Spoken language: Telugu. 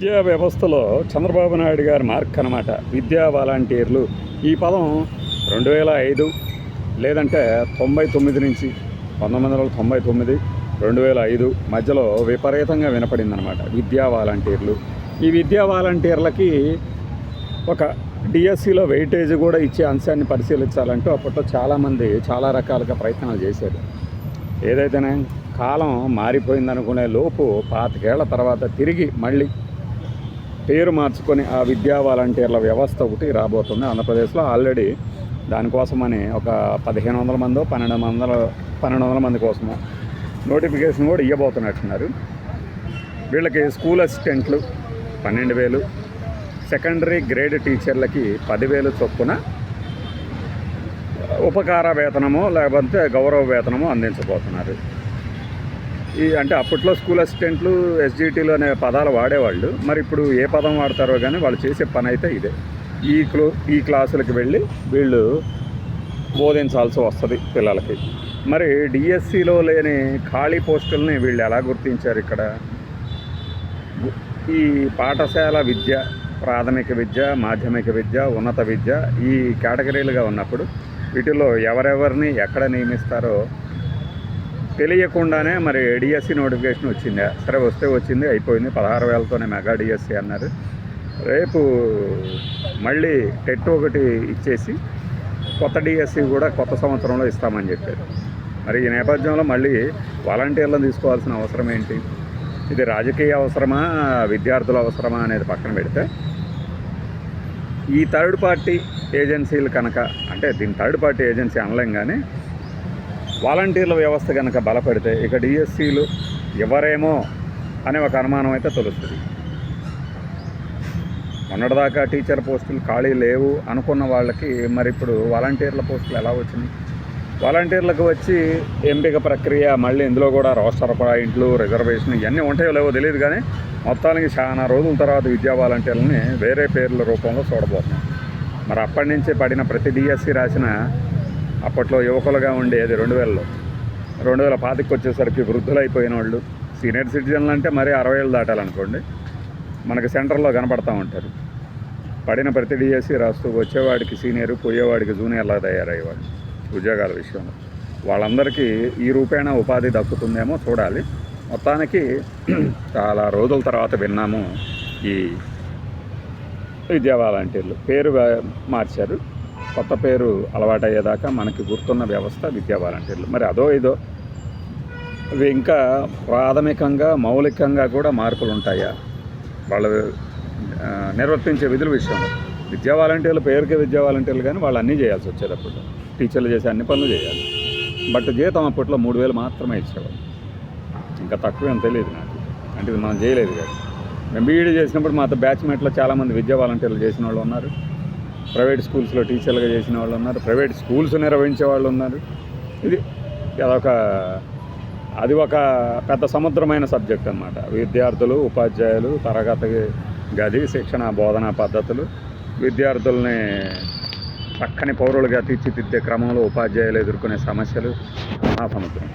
విద్యా వ్యవస్థలో చంద్రబాబు నాయుడు గారి మార్క్ అనమాట విద్యా వాలంటీర్లు. ఈ పదం రెండు వేల ఐదు లేదంటే తొంభై తొమ్మిది నుంచి పంతొమ్మిది వందల తొంభై తొమ్మిది రెండు వేల ఐదు మధ్యలో విపరీతంగా వినపడింది అనమాట విద్యా వాలంటీర్లు. ఈ విద్యా వాలంటీర్లకి ఒక డిఎస్సిలో వెయిటేజ్ కూడా ఇచ్చే అంశాన్ని పరిశీలించాలంటూ అప్పట్లో చాలామంది చాలా రకాలుగా ప్రయత్నాలు చేశారు. ఏదైతేనే కాలం మారిపోయిందనుకునే లోపు పాతికేళ్ళ తర్వాత తిరిగి మళ్ళీ పేరు మార్చుకొని ఆ విద్యా వాలంటీర్ల వ్యవస్థ ఒకటి రాబోతుంది ఆంధ్రప్రదేశ్లో. ఆల్రెడీ దానికోసమని ఒక పదిహేను వందల మందో పన్నెండు వందల పన్నెండు వందల మంది కోసము నోటిఫికేషన్ కూడా ఇవ్వబోతున్నట్టున్నారు వీళ్ళకి స్కూల్ అసిస్టెంట్లు పన్నెండు వేలు సెకండరీ గ్రేడ్ టీచర్లకి పదివేలు చొప్పున ఉపకార వేతనము లేకపోతే గౌరవ వేతనము అందించబోతున్నారు. ఈ అంటే అప్పట్లో స్కూల్ అసిస్టెంట్లు ఎస్జిటీలు అనే పదాలు వాడేవాళ్ళు. మరి ఇప్పుడు ఏ పదం వాడతారో కానీ వాళ్ళు చేసే పని అయితే ఇదే. ఈ క్లో ఈ క్లాసులకు వెళ్ళి వీళ్ళు బోధించాల్సి వస్తుంది పిల్లలకి. మరి డిఎస్సిలో లేని ఖాళీ పోస్టుల్ని వీళ్ళు ఎలా గుర్తించారు ఇక్కడ? ఈ పాఠశాల విద్య ప్రాథమిక విద్య మాధ్యమిక విద్య ఉన్నత విద్య ఈ కేటగిరీలుగా ఉన్నప్పుడు వీటిలో ఎవరెవరిని ఎక్కడ నియమిస్తారో తెలియకుండానే మరి డిఎస్సి నోటిఫికేషన్ వచ్చింది. సరే వస్తే వచ్చింది అయిపోయింది. పదహారు వేలతోనే మెగా డిఎస్సి అన్నారు. రేపు మళ్ళీ టెట్ ఒకటి ఇచ్చేసి కొత్త డిఎస్సి కూడా కొత్త సంవత్సరంలో ఇస్తామని చెప్పారు. మరి ఈ నేపథ్యంలో మళ్ళీ వాలంటీర్లను తీసుకోవాల్సిన అవసరం ఏంటి? ఇది రాజకీయ అవసరమా విద్యార్థుల అవసరమా అనేది పక్కన పెడితే ఈ థర్డ్ పార్టీ ఏజెన్సీలు కనుక అంటే దీని థర్డ్ పార్టీ ఏజెన్సీ అనలేం కానీ వాలంటీర్ల వ్యవస్థ కనుక బలపడితే ఇక డిఎస్సీలు ఎవరేమో అనే ఒక అనుమానం అయితే తెలుస్తుంది. మొన్నటిదాకా టీచర్ పోస్టులు ఖాళీ లేవు అనుకున్న వాళ్ళకి మరి ఇప్పుడు వాలంటీర్ల పోస్టులు ఎలా వచ్చినాయి? వాలంటీర్లకు వచ్చి ఎంపిక ప్రక్రియ మళ్ళీ ఇందులో కూడా రోస్టర్ పాయింట్లు రిజర్వేషన్ ఇవన్నీ ఉంటాయో లేవో తెలియదు కానీ మొత్తానికి చాలా రోజుల తర్వాత విద్యా వాలంటీర్లని వేరే పేర్ల రూపంలో చూడబోతున్నాం. మరి అప్పటి నుంచి పడిన ప్రతి డిఎస్సి రాసిన అప్పట్లో యువకులుగా ఉండేది రెండు వేలలో రెండు వేల పాతికి వచ్చేసరికి వృద్ధులైపోయిన వాళ్ళు. సీనియర్ సిటిజన్లు అంటే మరీ అరవై ఏళ్ళు దాటాలనుకోండి. మనకి సెంటర్లో కనపడతా ఉంటారు. పడిన ప్రతి డిఎస్సి రాస్తూ వచ్చేవాడికి సీనియర్ పోయేవాడికి జూనియర్లా తయారయ్యేవాడు ఉద్యోగాల విషయంలో. వాళ్ళందరికీ ఈ రూపేణ ఉపాధి దక్కుతుందేమో చూడాలి. మొత్తానికి చాలా రోజుల తర్వాత విన్నాము ఈ విద్యా వాలంటీర్లు. పేరు మార్చారు. కొత్త పేరు అలవాటయ్యేదాకా మనకి గుర్తున్న వ్యవస్థ విద్యా వాలంటీర్లు. మరి అదో ఇదో ఇవి ఇంకా ప్రాథమికంగా మౌలికంగా కూడా మార్పులు ఉంటాయా? వాళ్ళు నిర్వర్తించే విధుల విషయంలో. విద్యా వాలంటీర్లు పేరుకే విద్యా వాలంటీర్లు కానీ వాళ్ళు అన్నీ చేయాల్సి వచ్చేటప్పుడు. టీచర్లు చేసే అన్ని పనులు చేయాలి. బట్ జీతం అప్పట్లో మూడు వేలు మాత్రమే ఇచ్చేవాళ్ళు. ఇంకా తక్కువ తెలియదు నాకు. అంటే ఇది మనం చేయలేదు కదా. మేము బీఈడీ చేసినప్పుడు మాతో బ్యాచ్మేట్లో చాలామంది విద్యా వాలంటీర్లు చేసిన వాళ్ళు ఉన్నారు. ప్రైవేట్ స్కూల్స్లో టీచర్లుగా చేసిన వాళ్ళు ఉన్నారు. ప్రైవేట్ స్కూల్స్ నిర్వహించే వాళ్ళు ఉన్నారు. ఇది అదొక అది ఒక పెద్ద సముద్రమైన సబ్జెక్ట్ అన్నమాట. విద్యార్థులు ఉపాధ్యాయులు తరగతి గది శిక్షణ బోధనా పద్ధతులు విద్యార్థుల్ని చక్కని పౌరులుగా తీర్చిదిద్దే క్రమంలో ఉపాధ్యాయులు ఎదుర్కొనే సమస్యలు మహాసముద్రం సముద్రం.